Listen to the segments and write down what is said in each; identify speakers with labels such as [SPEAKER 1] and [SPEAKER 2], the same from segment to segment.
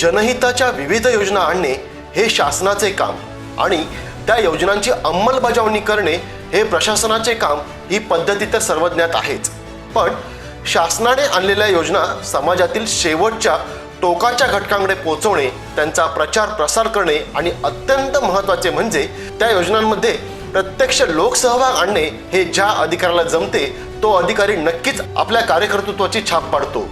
[SPEAKER 1] जनहिताच्या विविध योजना आणणे हे शासनाचे काम आणि त्या योजनांची अंमलबजावणी करणे हे प्रशासनाचे काम ही पद्धती तर सर्वज्ञात आहेच. पण शासनाने आणलेल्या योजना समाजातील शेवटच्या टोकाच्या घटकांकडे पोहोचवणे त्यांचा प्रचार प्रसार करणे आणि अत्यंत महत्त्वाचे म्हणजे त्या योजनांमध्ये प्रत्यक्ष लोकसहभाग आणणे हे ज्या अधिकाऱ्याला जमते तो अधिकारी नक्कीच आपल्या कार्यकर्तृत्वाची छाप पाडतो.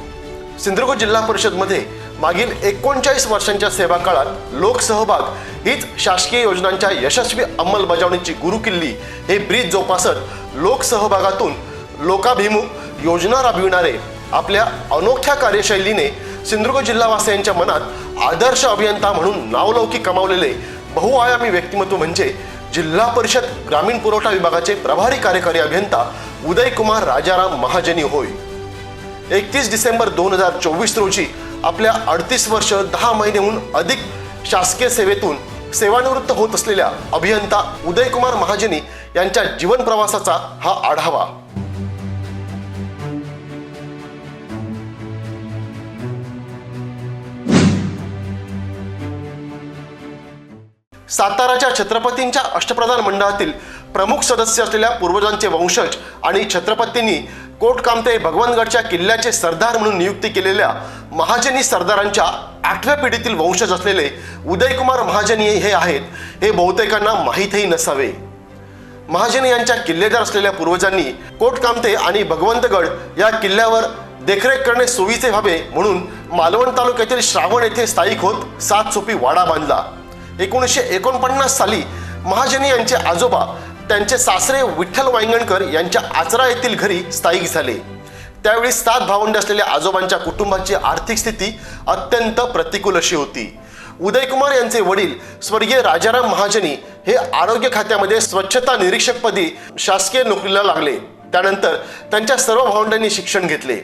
[SPEAKER 1] सिंधुदुर्ग जिल्हा परिषदमध्ये मागील एकोणचाळीस वर्षांच्या सेवा काळात लोकसहभाग हीच शासकीय योजनांच्या यशस्वी अंमलबजावणीची गुरुकिल्ली हे ब्रीज जोपासत लोकसहभागातून लोकाभिमुख योजना राबविणारे आपल्या अनोख्या कार्यशैलीने सिंधुदुर्ग जिल्हावासियांच्या मनात आदर्श अभियंता म्हणून नावलौकिक कमावलेले बहुआयामी व्यक्तिमत्व म्हणजे जिल्हा परिषद ग्रामीण पुरवठा विभागाचे प्रभारी कार्यकारी अभियंता उदयकुमार राजाराम महाजनी होय. एकतीस डिसेंबर दोन हजार चोवीस रोजी आपल्या अडतीस वर्ष दहा महिन्याहून अधिक शासकीय सेवेतून सेवानिवृत्त होत असलेल्या अभियंता उदयकुमार महाजनी यांच्या जीवन प्रवासाचा हा आढावा. साताराच्या छत्रपतींच्या अष्टप्रधान मंडळातील प्रमुख सदस्य असलेल्या पूर्वजांचे वंशज आणि छत्रपतींनी कोटकामते भगवानगडच्या किल्ल्याचे सरदार म्हणून नियुक्ती केलेल्या महाजनी सरदारांच्या आठव्या पिढीतील वंशज असलेले उदयकुमार महाजनी हे आहेत. हे बहुतेकांना माहीतही नसावे. महाजनी यांच्या किल्लेदार असलेल्या पूर्वजांनी कोटकामते आणि भगवंतगड या किल्ल्यावर देखरेख करणे सोयीचे व्हावे म्हणून मालवण तालुक्यातील श्रावण येथे स्थायिक होत सात सोपी वाडा बांधला. एकोणीसशे एकोणपन्नास साली महाजनी यांचे आजोबा त्यांचे सासरे विठ्ठल वांगणकर यांच्या आचरा येथील घरी स्थायिक झाले. त्यावेळी सात भावंडे असलेल्या आजोबांच्या कुटुंबाची आर्थिक स्थिती अत्यंत प्रतिकूल अशी होती. उदयकुमार यांचे वडील स्वर्गीय राजाराम महाजनी हे आरोग्य खात्यामध्ये स्वच्छता निरीक्षकपदी शासकीय नोकरीला लागले. त्यानंतर त्यांच्या सर्व भावंडांनी शिक्षण घेतले.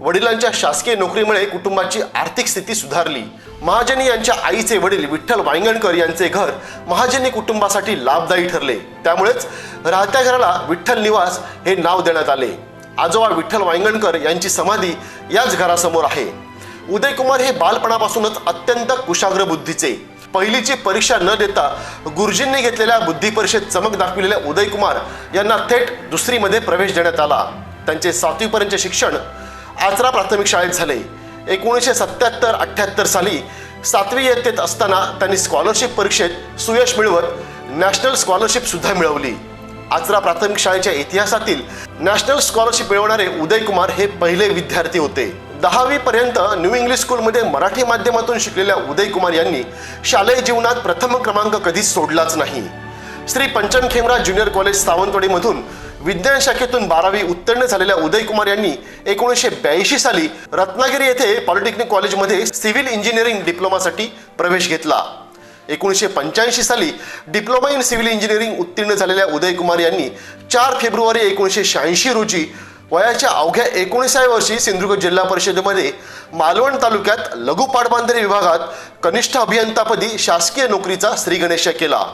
[SPEAKER 1] वडिलांच्या शासकीय नोकरीमुळे कुटुंबाची आर्थिक स्थिती सुधारली. महाजनी यांच्या आईचे वडील विठ्ठल वांगणकर यांचे घर महाजनी कुटुंबासाठी लाभदायी ठरले. त्यामुळेच राहत्या घराला विठ्ठल निवास हे नाव देण्यात आले. आजोबा विठ्ठल वांगणकर यांची समाधी याच घरासमोर आहे. उदयकुमार हे बालपणापासूनच अत्यंत कुशाग्र बुद्धीचे. पहिलीची परीक्षा न देता गुरुजींनी घेतलेल्या बुद्धी परीक्षेत चमक दाखविलेल्या उदयकुमार यांना थेट दुसरीमध्ये प्रवेश देण्यात आला. त्यांचे सातवीपर्यंतचे शिक्षण आचरा प्राथमिक शाळेत झाले. एकोणीसशे सत्याहत्तर अठ्ठ्याहत्तर साली सातवी इयत्तेत असताना त्यांनी स्कॉलरशिप परीक्षेत सुयश मिळवत नॅशनल स्कॉलरशिप सुद्धा मिळवली. आचरा प्राथमिक शाळेच्या इतिहासातील नॅशनल स्कॉलरशिप मिळवणारे उदय कुमार हे पहिले विद्यार्थी होते. दहावी पर्यंत न्यू इंग्लिश स्कूलमध्ये मराठी माध्यमातून शिकलेल्या उदय कुमार यांनी शालेय जीवनात प्रथम क्रमांक कधीच सोडलाच नाही. श्री पंचन खेमरा ज्युनियर कॉलेज सावंतवाडीमधून विज्ञान शाखेतून बारावी उत्तीर्ण झालेल्या उदय कुमार यांनी एकोणीसशे ब्याऐंशी साली रत्नागिरी येथे पॉलिटेक्निक कॉलेजमध्ये सिव्हिल इंजिनिअरिंग डिप्लोमासाठी प्रवेश घेतला. एकोणीसशे पंच्याऐंशी साली डिप्लोमा इन सिव्हिल इंजिनिअरिंग उत्तीर्ण झालेल्या उदय कुमार यांनी चार फेब्रुवारी एकोणीसशे शहाऐंशी रोजी वयाच्या अवघ्या एकोणीसाव्या वर्षी सिंधुदुर्ग जिल्हा परिषदेमध्ये मालवण तालुक्यात लघु पाटबंधारे विभागात कनिष्ठ अभियंतापदी शासकीय नोकरीचा श्रीगणेश केला.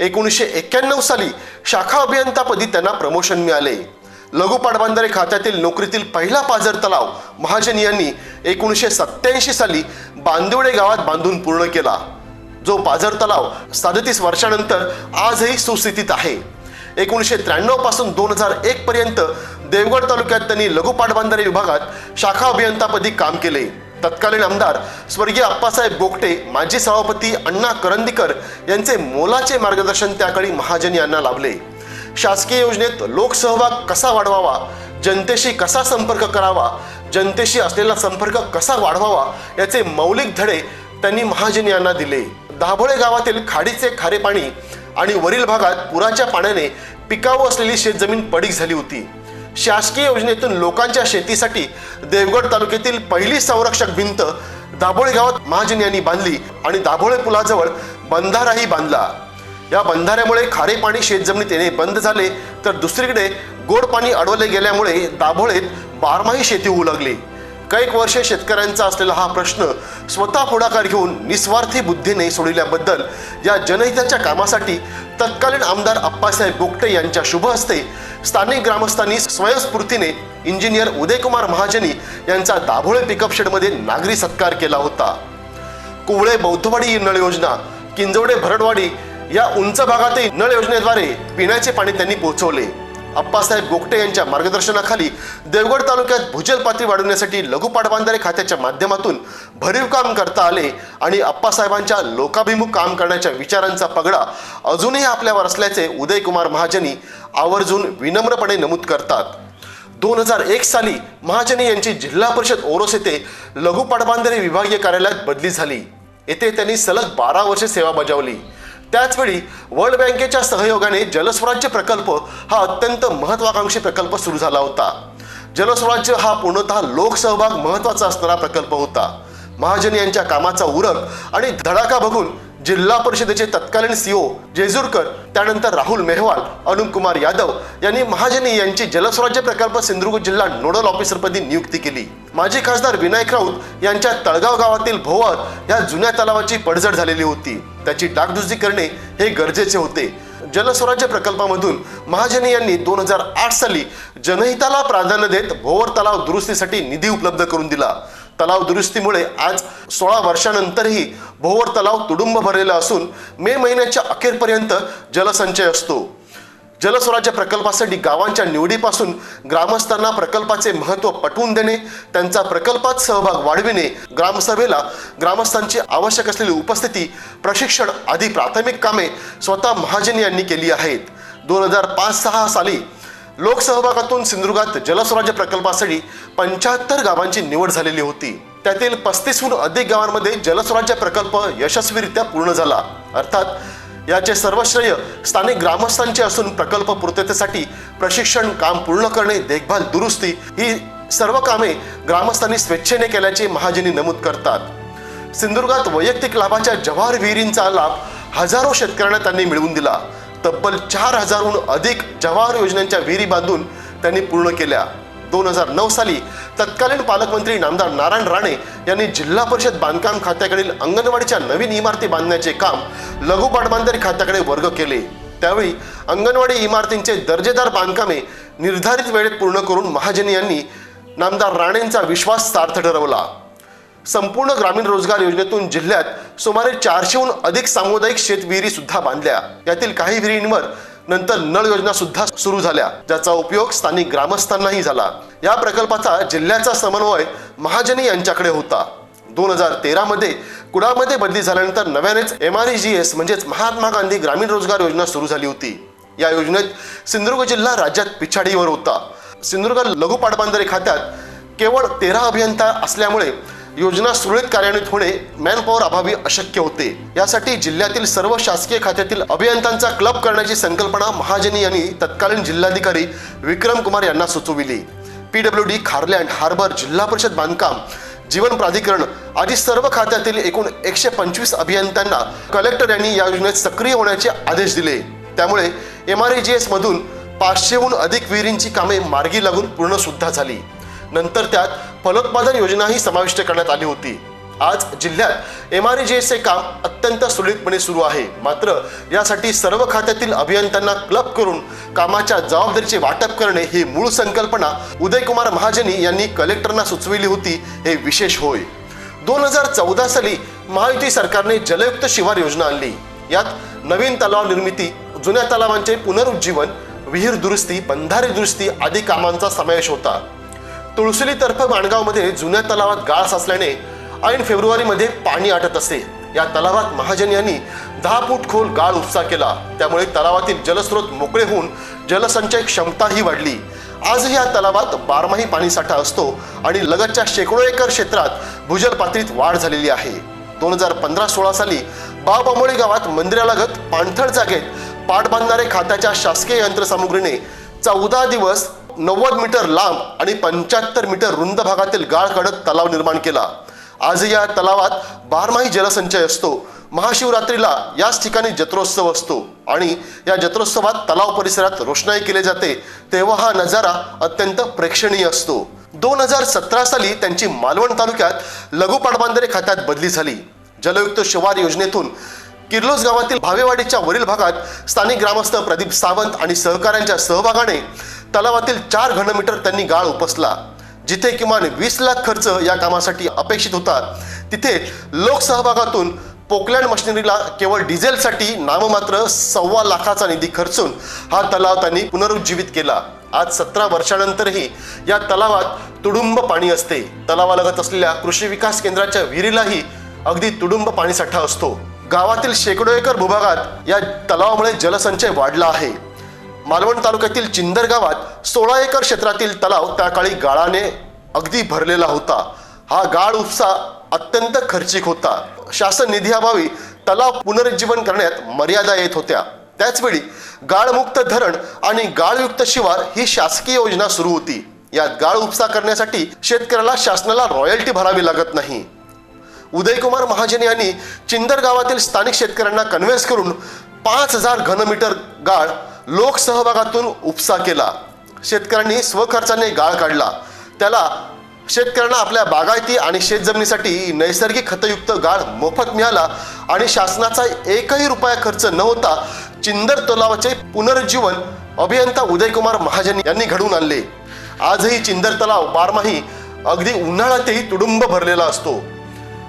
[SPEAKER 1] एकोणीसशे एक्क्याण्णव साली शाखा अभियंतापदी त्यांना प्रमोशन मिळाले. लघु पाटबंधारे खात्यातील नोकरीतील पहिला पाझर तलाव महाजन यांनी एकोणीसशे सत्याऐंशी साली बांदिवडे गावात बांधून पूर्ण केला. जो पाझर तलाव सदतीस वर्षानंतर आजही सुस्थितीत आहे. एकोणीसशे त्र्याण्णवपासून दोन हजार एक पर्यंत देवगड तालुक्यात त्यांनी लघु पाटबंधारे विभागात शाखा अभियंतापदी काम केले. तत्कालीन आमदार स्वर्गीय अप्पासाहेब गोगटे माजी सभापती अण्णा करंदीकर यांचे मोलाचे मार्गदर्शन त्याकाळी महाजन यांना लाभले. शासकीय योजनेत लोकसहभाग कसा वाढवावा जनतेशी कसा संपर्क करावा जनतेशी असलेला संपर्क कसा वाढवावा याचे मौलिक धडे त्यांनी महाजन यांना दिले. दाभोळे गावातील खाडीचे खारे पाणी आणि वरील भागात पुराच्या पाण्याने पिकाऊ असलेली शेतजमीन पडीक झाली होती. शासकीय योजनेतून लोकांच्या शेतीसाठी देवगड तालुक्यातील पहिली संरक्षक भिंत दाभोळे गावात महाजन यांनी बांधली आणि दाभोळे पुलाजवळ बंधाराही बांधला. या बंधाऱ्यामुळे खारे पाणी शेतजमिनीत येणे बंद झाले तर दुसरीकडे गोड पाणी अडवले गेल्यामुळे दाभोळेत बारमाही शेती होऊ लागली कैक वर्षे शेतकऱ्यांचा असलेला हा प्रश्न स्वतः पुढाकार घेऊन निस्वार्थी बुद्धीने सोडविल्याबद्दल या जनहिताच्या कामासाठी तत्कालीन आमदार अप्पासाहेब बोगटे यांच्या शुभ हस्ते स्थानिक ग्रामस्थांनी स्वयंस्फूर्तीने इंजिनियर उदयकुमार महाजनी यांचा दाभोळे पिकअप शेडमध्ये नागरी सत्कार केला होता. कुवळे बौद्धवाडी नळ योजना किंजवडे भरडवाडी या उंच भागातही नळ योजनेद्वारे पिण्याचे पाणी त्यांनी पोहोचवले अप्पासाहेब गोगटे यांच्या मार्गदर्शनाखाली देवगड तालुक्यात भूजल पातळी वाढवण्यासाठी लघु पाटबंधारे खात्याच्या माध्यमातून भरीव काम करता आले आणि अप्पासाहेबांच्या लोकाभिमुख काम करण्याच्या विचारांचा पगडा अजूनही आपल्यावर असल्याचे उदयकुमार महाजनी आवर्जून विनम्रपणे नमूद करतात. दोन हजार एक साली महाजनी यांची जिल्हा परिषद ओरोस येथे लघुपाटबांधारे विभागीय कार्यालयात बदली झाली. येथे त्यांनी सलग बारा वर्षे सेवा बजावली. त्याचवेळी वर्ल्ड बँकेच्या सहयोगाने जलस्वराज्य प्रकल्प हा अत्यंत महत्वाकांक्षी प्रकल्प सुरू झाला होता. जलस्वराज्य हा पूर्णतः लोकसहभाग महत्त्वाचा असणारा प्रकल्प होता. महाजन यांच्या कामाचा उरक आणि धडाका बघून जिल्हा परिषदेचे तत्कालीन सीओ जेजूरकर त्यानंतर राहुल मेहवाल अनुप कुमार यादव यांनी महाजनी यांची जलस्वराज्य प्रकल्प सिंधुदुर्ग जिल्हा नोडल ऑफिसरपदी नियुक्ती केली. माजी खासदार विनायक राऊत यांच्या तळगाव गावातील भोवर या जुन्या तलावाची पडझड झालेली होती. त्याची डागडुजी करणे हे गरजेचे होते. जलस्वराज्य प्रकल्पामधून महाजन यांनी दोन हजार आठ साली जनहिताला प्राधान्य देत भोवर तलाव दुरुस्तीसाठी निधी उपलब्ध करून दिला. तलाव दुरुस्तीमुळे आज सोळा वर्षानंतरही भोवर तलाव तुडुंब भरलेला असून मे महिन्याच्या अखेरपर्यंत जलसंचय असतो. जलस्वराज्य प्रकल्पासाठी गावांच्या निवडीपासून ग्रामस्थांना प्रकल्पाचे महत्त्व पटवून देणे त्यांचा प्रकल्पात सहभाग वाढविणे ग्रामसभेला ग्रामस्थांची आवश्यक असलेली उपस्थिती प्रशिक्षण आदी प्राथमिक कामे स्वतः महाजन यांनी केली आहेत. दोन हजार पाच सहा साली लोकसहभागातून सिंधुदुर्गात जलस्वराज्य प्रकल्पासाठी पंच्याहत्तर गावांची निवड झालेली होती. त्यातील पस्तीसहून अधिक गावांमध्ये जलस्वराज्य प्रकल्प यशस्वीरित्या पूर्ण झाला. अर्थात याचे सर्व श्रेय स्थानिक ग्रामस्थांचे असून प्रकल्प पूर्ततेसाठी प्रशिक्षण काम पूर्ण करणे देखभाल दुरुस्ती ही सर्व कामे ग्रामस्थांनी स्वेच्छेने केल्याचे महाजनी नमूद करतात. सिंधुदुर्गात वैयक्तिक लाभाच्या जवाहर विहिरींचा लाभ हजारो शेतकऱ्यांना त्यांनी मिळवून दिला. तब्बल चार हजारहून अधिक जवाहर योजनांच्या विहिरी बांधून त्यांनी पूर्ण केल्या. दोन हजार नऊ साली तत्कालीन पालकमंत्री नामदार नारायण राणे यांनी जिल्हा परिषद बांधकाम खात्याकडील अंगणवाडीच्या नवीन इमारती बांधण्याचे काम लघु पाटबंधारे खात्याकडे वर्ग केले. त्यावेळी अंगणवाडी इमारतींचे दर्जेदार बांधकामे निर्धारित वेळेत पूर्ण करून महाजन यांनी नामदार राणेंचा विश्वास सार्थ ठरवला. संपूर्ण ग्रामीण रोजगार योजनेतून जिल्ह्यात सुमारे चारशेहून अधिक सामुदायिक शेतविहिरी सुद्धा बांधल्या. यातील काही विहिरींवर नंतर नळ योजना सुद्धा सुरू झाल्या ज्याचा उपयोग स्थानिक ग्रामस्थांनाही झाला. या प्रकल्पाचा जिल्ह्याचा समन्वय महाजनी यांच्याकडे होता. दोन हजार तेरामध्ये कुडामध्ये बदली झाल्यानंतर नव्यानेच एम आर जी एस म्हणजेच महात्मा गांधी ग्रामीण रोजगार योजना सुरू झाली होती. या योजनेत सिंधुदुर्ग जिल्हा राज्यात पिछाडीवर होता. सिंधुदुर्ग लघु पाटबंधारे खात्यात केवळ तेरा अभियंता असल्यामुळे योजना सुरळीत कार्यान्वित होणे मॅनपॉवर अभावी अशक्य होते. यासाठी जिल्ह्यातील सर्व शासकीय खात्यातील अभियंत्यांचा क्लब करण्याची संकल्पना महाजनी यांनी तत्कालीन जिल्हाधिकारी विक्रम कुमार यांना सुचविली. पीडब्ल्यू डी खारलँड हार्बर जिल्हा परिषद बांधकाम जीवन प्राधिकरण आदी सर्व खात्यातील एकूण एकशे पंचवीस अभियंत्यांना कलेक्टर यांनी या योजनेत सक्रिय होण्याचे आदेश दिले. त्यामुळे एम आर जी एस मधून पाचशेहून अधिक विहिरींची कामे मार्गी लागून पूर्ण सुद्धा झाली. नंतर त्यात फलोत्पादन योजनाही समाविष्ट करण्यात आली होती. आज जिल्ह्यात एम आर चे काम अत्यंत सुरळीतपणे सुरू आहे. मात्र यासाठी सर्व खात्यातील अभियंत्यांना क्लब करून कामाच्या जबाबदारीचे वाटप करणे ही मूळ संकल्पना उदयकुमार महाजनी यांनी कलेक्टरना सुचविली होती हे विशेष होय. दोन हजार चौदा साली महायुती सरकारने जलयुक्त शिवार योजना आणली. यात नवीन तलाव निर्मिती जुन्या तलावांचे पुनरुज्जीवन विहीर दुरुस्ती बंधारे दुरुस्ती आदी कामांचा समावेश होता. तुळसुलीतर्फे माणगावमध्ये जुन्या तलावात गाळ साचल्याने ऐन फेब्रुवारीमध्ये पाणी आटत असे. या तलावात महाजन यांनी दहा फूट खोल गाळ उपसा केला. त्यामुळे तलावातील जलस्रोत मोकळे होऊन जलसंचय क्षमताही वाढली. आजही या तलावात बारमाही पाणीसाठा असतो आणि लगतच्या शेकडो एकर क्षेत्रात भूजल पातळीत वाढ झालेली आहे. दोन हजार पंधरा सोळा साली बाबामोळी गावात मंदिरालगत पाणथळ जागेत पाट बांधणारे खात्याच्या शासकीय यंत्रसामुग्रीने चौदा दिवस नव्वद मीटर लांब आणि पंच्याहत्तर मीटर रुंद भागातील गाळ काढत तलाव निर्माण केला. आज या तलावात बारमाही जलसंचय असतो. महाशिवरात्रीला याच ठिकाणी जत्रोत्सव असतो आणि या जत्रोत्सवात तलाव परिसरात रोषणाई केली जाते. तेव्हा हा नजारा अत्यंत प्रेक्षणीय असतो. दोन हजार सतरा साली त्यांची मालवण तालुक्यात लघु पाटबंधारे खात्यात बदली झाली. जलयुक्त शिवार योजनेतून किर्लोस गावातील भावेवाडीच्या वरील भागात स्थानिक ग्रामस्थ प्रदीप सावंत आणि सहकाऱ्यांच्या सहभागाने तलावातील चार घनमीटर त्यांनी गाळ उपसला. जिथे किमान वीस लाख खर्च या कामासाठी अपेक्षित होता. तिथे लोकसहभागातून पोकलँड मशिनरीला केवळ डिझेलसाठी नाममात्र सव्वा लाखाचा निधी खर्चून हा तलाव त्यांनी पुनरुज्जीवित केला. आज सतरा वर्षानंतरही या तलावात तुडुंब पाणी असते. तलावालगत असलेल्या कृषी विकास केंद्राच्या विहिरीलाही अगदी तुडुंब पाणीसाठा असतो. गावातील शेकडो एकर भूभागात या तलावामुळे जलसंचय वाढला आहे. मालवण तालुक्यातील चिंदर गावात सोळा एकर क्षेत्रातील तलाव त्या काळी गाळाने अगदी भरलेला होता. हा गाळ उपसा अत्यंत खर्चिक होता. शासन निधीअभावी तलाव पुनरुज्जीवन करण्यात मर्यादा येत होत्या. त्याचवेळी गाळमुक्त धरण आणि गाळयुक्त शिवार ही शासकीय योजना सुरू होती. यात गाळ उपसा करण्यासाठी शेतकऱ्याला शासनाला रॉयल्टी भरावी लागत नाही. उदयकुमार महाजन यांनी चिंदर गावातील स्थानिक शेतकऱ्यांना कन्व्हेन्स करून पाच हजार घनमीटर गाळ लोकसहभागातून उपसा केला. शेतकऱ्यांनी स्वखर्चाने गाळ काढला. त्याला शेतकऱ्यांना आपल्या बागायती आणि शेतजमिनीसाठी नैसर्गिक खतयुक्त गाळ मोफत मिळाला आणि शासनाचा एकही रुपया खर्च न होता चिंदर तलावाचे पुनरुज्जीवन अभियंता उदयकुमार महाजन यांनी घडवून आणले. आजही चिंदर तलाव बारमाही अगदी उन्हाळ्यातही तुडुंब भरलेला असतो.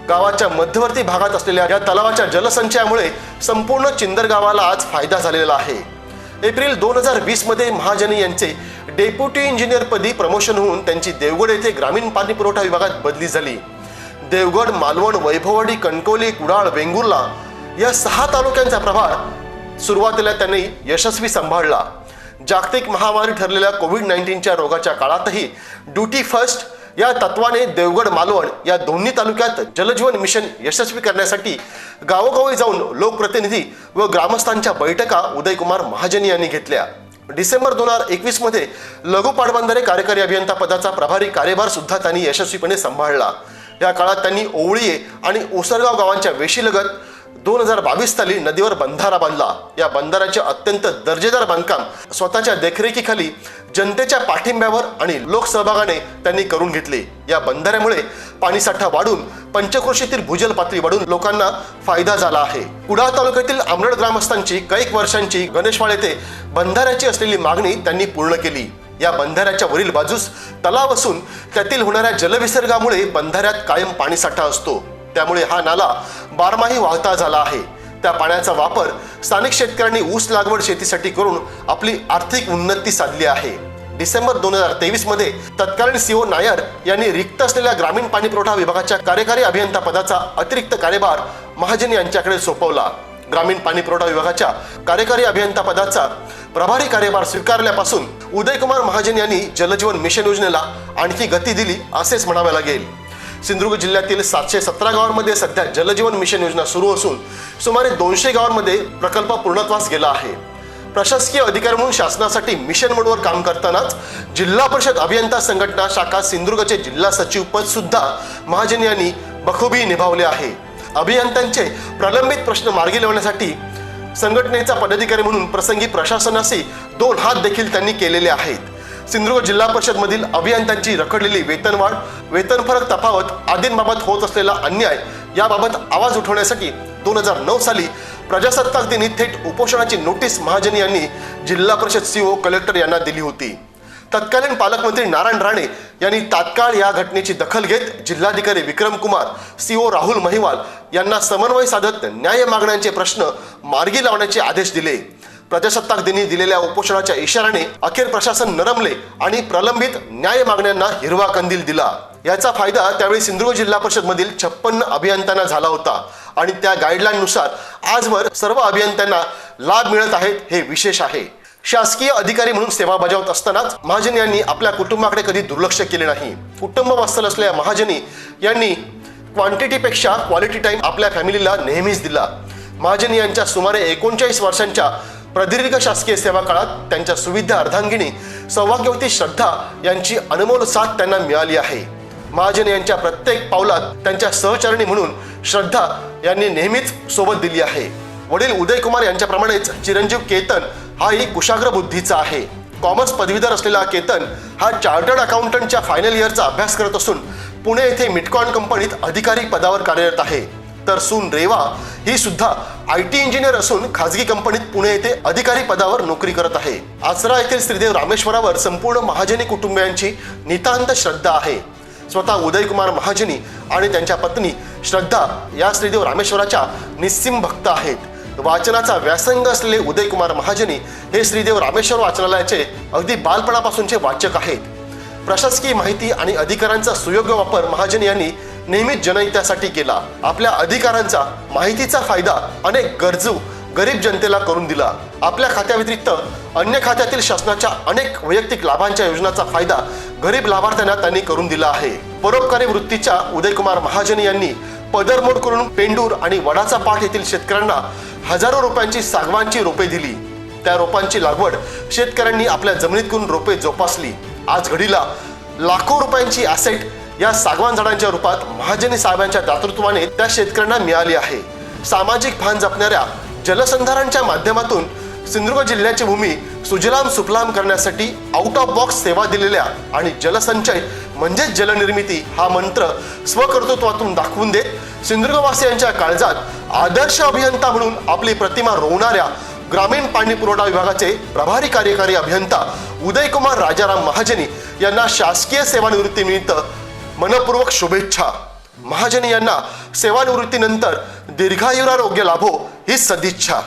[SPEAKER 1] गावाच्या मध्यवर्ती भागात असलेल्या या तलावाच्या जलसंचयामुळे संपूर्ण चिंदर गावाला आज फायदा झालेला आहे. एप्रिल दोन हजार वीसमध्ये महाजन यांचे डेप्युटी इंजिनियरपदी प्रमोशन होऊन त्यांची देवगड येथे ग्रामीण पाणी पुरवठा विभागात बदली झाली. देवगड मालवण वैभववाडी कणकवली कुडाळ वेंगुर्ला या सहा तालुक्यांचा प्रभार सुरुवातीला त्यांनी यशस्वी सांभाळला. जागतिक महामारी ठरलेल्या कोविड नाईन्टीनच्या रोगाच्या काळातही ड्युटी फर्स्ट या तत्वाने देवगड मालवण या दोन्ही तालुक्यात जलजीवन मिशन यशस्वी करण्यासाठी गावोगावी जाऊन लोकप्रतिनिधी व ग्रामस्थांच्या बैठका उदयकुमार महाजन यांनी घेतल्या. डिसेंबर दोन हजार एकवीसमध्ये लघु पाटबंधारे कार्यकारी अभियंता पदाचा प्रभारी कार्यभार सुद्धा त्यांनी यशस्वीपणे सांभाळला. या काळात त्यांनी ओवळीये आणि ओसरगाव गावांच्या वेशीलगत दोन हजार बावीस साली नदीवर बंधारा बांधला. या बंधाराचे अत्यंत दर्जेदार बांधकाम स्वतःच्या देखरेखीखाली जनतेच्या पाठिंब्यावर आणि लोकसहभागाने त्यांनी करून घेतले. या बंधाऱ्यामुळे पाणीसाठा वाढून पंचक्रोशीतील भूजल पातळी वाढून लोकांना फायदा झाला आहे. कुडाळ तालुक्यातील आमरड ग्रामस्थांची कैक वर्षांची गणेशवाळ येथे बंधाऱ्याची असलेली मागणी त्यांनी पूर्ण केली. या बंधाऱ्याच्या वरील बाजूस तलाव असून त्यातील होणाऱ्या जलविसर्गामुळे बंधाऱ्यात कायम पाणीसाठा असतो. त्यामुळे हा नाला बारमाही वाहता झाला आहे. त्या पाण्याचा वापर स्थानिक शेतकऱ्यांनी ऊस लागवड शेतीसाठी करून आपली आर्थिक उन्नती साधली आहे. डिसेंबर दोन हजार तेवीसमध्ये तत्कालीन सीओ नायर यांनी रिक्त असलेल्या ग्रामीण पाणी पुरवठा विभागाच्या कार्यकारी अभियंता पदाचा अतिरिक्त कार्यभार महाजन यांच्याकडे सोपवला. ग्रामीण पाणी पुरवठा विभागाच्या कार्यकारी अभियंता पदाचा प्रभारी कार्यभार स्वीकारल्यापासून उदयकुमार महाजन यांनी जलजीवन मिशन योजनेला आणखी गती दिली असेच म्हणावे लागेल. सिंधुदुर्ग जिल्ह्यातील सातशे सतरा गावांमध्ये सध्या जलजीवन मिशन योजना सुरू असून सुमारे दोनशे गावांमध्ये प्रकल्प पूर्णत्वास गेला आहे. प्रशासकीय अधिकारी म्हणून शासनासाठी मिशन मोडवर काम करतानाच जिल्हा परिषद अभियंता संघटना शाखा सिंधुदुर्गचे जिल्हा सचिव पद सुद्धा महाजन यांनी बखुबी निभावले आहे. अभियंत्यांचे प्रलंबित प्रश्न मार्गी लावण्यासाठी संघटनेचा पदाधिकारी म्हणून प्रसंगी प्रशासनाशी दोन हात देखील त्यांनी केलेले आहेत. सिंधुदुर्ग जिल्हा परिषद मधील अभियंत्यांची रखडलेली वेतनवाढ वेतन फरक तफावत आदींबाबत होत असलेला अन्याय याबाबत आवाज उठवण्यासाठी दोन हजार नऊ साली प्रजासत्ताक दिनी थेट उपोषणाची नोटीस महाजन यांनी जिल्हा परिषद सीओ कलेक्टर यांना दिली होती. तत्कालीन पालकमंत्री नारायण राणे यांनी तात्काळ या घटनेची दखल घेत जिल्हाधिकारी विक्रम कुमार सीओ राहुल महिवाल यांना समन्वय साधत न्याय मागण्यांचे प्रश्न मार्गी लावण्याचे आदेश दिले. प्रजासत्ताक दिनी दिलेल्या उपोषणाच्या इशाऱ्याने अखेर प्रशासन नरमले आणि प्रलंबित न्याय मागण्यांना हिरवा कंदील दिला. याचा फायदा त्यावेळी सिंधुदुर्ग जिल्हा परिषद मधील छप्पन्न अभियंत्यांना झाला होता. आणि त्या गाईडलाईननुसार आजवर सर्व अभियंत्यांना लाभ मिळत आहेत हे विशेष आहे. शासकीय अधिकारी म्हणून सेवा बजावत असतानाच महाजन यांनी आपल्या कुटुंबाकडे कधी दुर्लक्ष केले नाही. कुटुंब वास्तल असलेल्या महाजनी यांनी क्वांटिटीपेक्षा क्वालिटी टाईम आपल्या फॅमिलीला नेहमीच दिला. महाजन यांच्या सुमारे एकोणचाळीस वर्षांच्या प्रदीर्घ शासकीय सेवा काळात त्यांच्या सुविधा अर्धांगिनी सौभाग्यवती श्रद्धा यांची अनमोल साथ त्यांना मिळाली आहे. महाजन यांच्या प्रत्येक पावलात त्यांच्या सहचारिणी म्हणून श्रद्धा यांनी नेहमीच सोबत दिली आहे. वडील उदयकुमार यांच्याप्रमाणेच चिरंजीव केतन हाही कुशाग्र बुद्धीचा आहे. कॉमर्स पदवीधर असलेला केतन हा चार्टर्ड अकाउंटंटच्या फायनल इयरचा अभ्यास करत असून पुणे येथे मिटकॉन कंपनीत अधिकारी पदावर कार्यरत आहे. तर सून रेवा ही सुद्धा आय टी इंजिनियर असून खाजगी कंपनीत पुणे येथे अधिकारी पदावर नोकरी करत आहे. आचरा येथील श्रीदेव रामेश्वरावर संपूर्ण महाजनी कुटुंबियांची नितांत श्रद्धा आहे. स्वतः उदयकुमार महाजनी आणि त्यांच्या पत्नी श्रद्धा या श्रीदेव रामेश्वराच्या निस्सिम भक्त आहेत. वाचनाचा व्यासंग असलेले उदयकुमार महाजनी हे श्रीदेव रामेश्वर वाचनालयाचे अगदी बालपणापासूनचे वाचक आहेत. प्रशासकीय माहिती आणि अधिकारांचा सुयोग्य वापर महाजन यांनी नेहमीच जनहितासाठी केला. आपल्या अधिकारांचा माहितीचा फायदा अनेक गरजू गरीब जनतेला करून दिला. आपल्या खात्याव्यतिरिक्त अन्य खात्यातील शासनाच्या अनेक वैयक्तिक लाभांच्या योजनाचा फायदा गरीब लाभार्थ्यांना त्यांनी करून दिला आहे. परोपकारी वृत्तीच्या उदयकुमार महाजन यांनी पदरमोड करून पेंडूर आणि वडाचा पाठ येथील शेतकऱ्यांना हजारो रुपयांची सागवानची रोपे दिली. त्या रोपांची लागवड शेतकऱ्यांनी आपल्या जमिनीतून रोपे जोपासली. आज घडीला लाखो रुपयांची ॲसेट या सागवान झाडांच्या रूपात महाजनी साहेबांच्या दातृत्वाने त्या शेतकऱ्यांना मिळाली आहे. सामाजिक भान जपणाऱ्या जलसंधारांच्या माध्यमातून सिंधुदुर्ग जिल्ह्याची भूमी सुजलाम सुफलाम करण्यासाठी आउट ऑफ बॉक्स सेवा दिलेल्या आणि जलसंचय म्हणजेच जलनिर्मिती हा मंत्र स्वकर्तृत्वातून दाखवून देत सिंधुदुर्गवासियांच्या काळजात आदर्श अभियंता म्हणून आपली प्रतिमा रोवणाऱ्या ग्रामीण पाणी पुरवठा विभागाचे प्रभारी कार्यकारी अभियंता उदयकुमार राजाराम महाजनी यांना शासकीय सेवानिवृत्तीनिमित्त मनपूर्वक शुभेच्छा. महाजन यांना सेवानिवृत्तीनंतर दीर्घायुरारोग्य लाभो ही सदिच्छा.